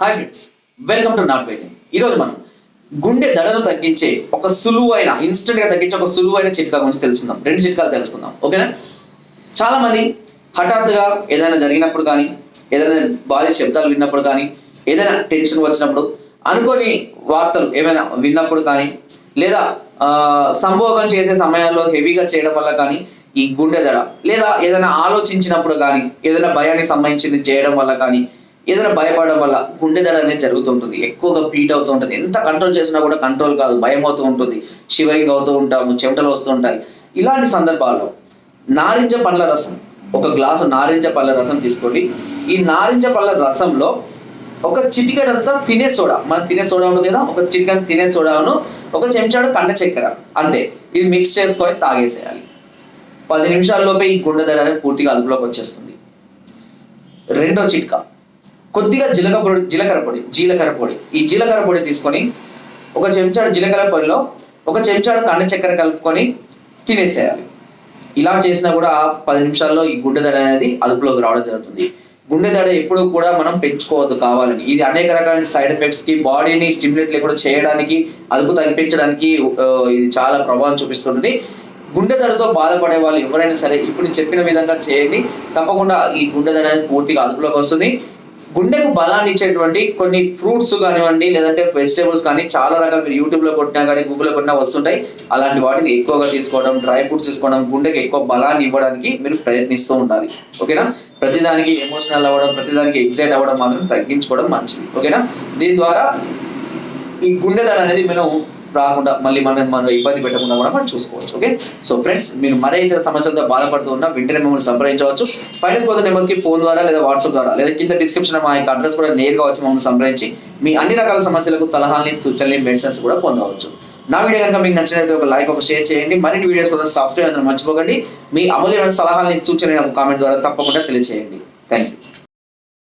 Hi friends welcome to not waiting ఈరోజు మనం గుండె దడను తగ్గించే ఒక సులువైన ఇన్స్టెంట్గా తగ్గించే ఒక సులువైన చిట్కా గురించి తెలుసుకుందాం. రెండు చిట్కాలు తెలుసుకుందాం. ఓకేనా? చాలా మంది హఠాత్తుగా ఏదైనా జరిగినప్పుడు కానీ ఏదైనా భారీ శబ్దాలు విన్నప్పుడు కానీ ఏదైనా టెన్షన్ వచ్చినప్పుడు అనుకోని వార్తలు ఏమైనా విన్నప్పుడు కానీ లేదా సంభోగం చేసే సమయాల్లో హెవీగా చేయడం వల్ల కానీ ఈ గుండె దడ లేదా ఏదైనా ఆలోచించినప్పుడు కానీ ఏదైనా భయానికి సంబంధించింది చేయడం వల్ల కానీ ఏదైనా భయపడడం వల్ల గుండె దడ అనేది జరుగుతుంటుంది. ఎక్కువగా పీట్ అవుతూ ఉంటుంది. ఎంత కంట్రోల్ చేసినా కూడా కంట్రోల్ కాదు. భయం అవుతూ ఉంటుంది. షివరింగ్ అవుతూ ఉంటాము. చెమటలు వస్తూ ఉంటాయి. ఇలాంటి సందర్భాల్లో నారింజ పండ్ల రసం ఒక గ్లాసు నారింజ పళ్ళ రసం తీసుకోండి. ఈ నారింజ పళ్ళ రసంలో ఒక చిటికెడంతా తినే సోడా. మనం తినే సోడా ఉంటుంది కదా ఒక చిటికెడ తినే సోడాను ఒక చెంచాడు కండ చక్కెర. అంతే. ఇది మిక్స్ చేసుకొని తాగేసేయాలి. పది నిమిషాల్లోపే ఈ గుండె దడ అనేది పూర్తిగా అదుపులోకి వచ్చేస్తుంది. రెండో చిట్కా. కొద్దిగా జీలకర్ర పొడి జీలకర్ర పొడి జీలకర్ర పొడి. ఈ జీలకర్ర పొడి తీసుకొని ఒక చెంచాడు జీలకర్ర పొడిలో ఒక చెంచాడు కండ చక్కెర కలుపుకొని తినేసేయాలి. ఇలా చేసినా కూడా పది నిమిషాల్లో ఈ గుండె దడ అనేది అదుపులోకి రావడం జరుగుతుంది. గుండె దడ ఎప్పుడు కూడా మనం పెంచుకోవద్దు కావాలని. ఇది అనేక రకాల సైడ్ ఎఫెక్ట్స్కి బాడీని స్టిమ్యులేట్ లేకుండా చేయడానికి అదుపు తగ్గించడానికి ఇది చాలా ప్రభావం చూపిస్తుంది గుండె దడతో బాధపడే వాళ్ళు ఎవరైనా సరే ఇప్పుడు చెప్పిన విధంగా చేయండి. తప్పకుండా ఈ గుండె దడ అనేది పూర్తిగా అదుపులోకి వస్తుంది. గుండెకు బలాన్ని ఇచ్చేటువంటి కొన్ని ఫ్రూట్స్ కానివ్వండి లేదంటే వెజిటేబుల్స్ కానీ చాలా రకాలు మీరు యూట్యూబ్లో కొట్టినా కానీ గూగుల్లో కొట్టినా వస్తుంటాయి. అలాంటి వాటిని ఎక్కువగా తీసుకోవడం డ్రై ఫ్రూట్స్ తీసుకోవడం గుండెకి ఎక్కువ బలాన్ని ఇవ్వడానికి మీరు ప్రయత్నిస్తూ ఉండాలి. ఓకేనా? ప్రతిదానికి ఎమోషనల్ అవ్వడం ప్రతిదానికి ఎగ్జైట్ అవ్వడం మాత్రం తగ్గించుకోవడం మంచిది. ఓకేనా? దీని ద్వారా ఈ గుండెదడ అనేది మనం రాకుండా మళ్ళీ మనం మనం ఇబ్బంది పెట్టకుండా కూడా మనం చూసుకోవచ్చు ఓకే సో ఫ్రెండ్స్ మీరు మరే ఇతర సమస్యలతో బాధపడుతూ ఉన్నా వెంటనే మమ్మల్ని సంప్రదించవచ్చు. ఫైనాన్స్ పోతే నెంబర్కి ఫోన్ ద్వారా లేదా వాట్సాప్ ద్వారా లేదా కింద డిస్క్రిప్షన్ మా యొక్క అడ్రస్ కూడా నేరుగా వచ్చి మమ్మల్ని సంప్రదించి మీ అన్ని రకాల సమస్యలకు సలహాలని సూచనలు మెడిసిన్స్ కూడా పొందవచ్చు. నా వీడియో కనుక మీకు నచ్చినట్లయితే ఒక లైక్ ఒక షేర్ చేయండి. మరిన్ని వీడియోస్ కోసం సబ్స్క్రైబ్ అందరూ మర్చిపోకండి. మీ అమూల్యమైన సలహాలని సూచనలు కామెంట్ ద్వారా తప్పకుండా తెలియజేయండి థ్యాంక్ యూ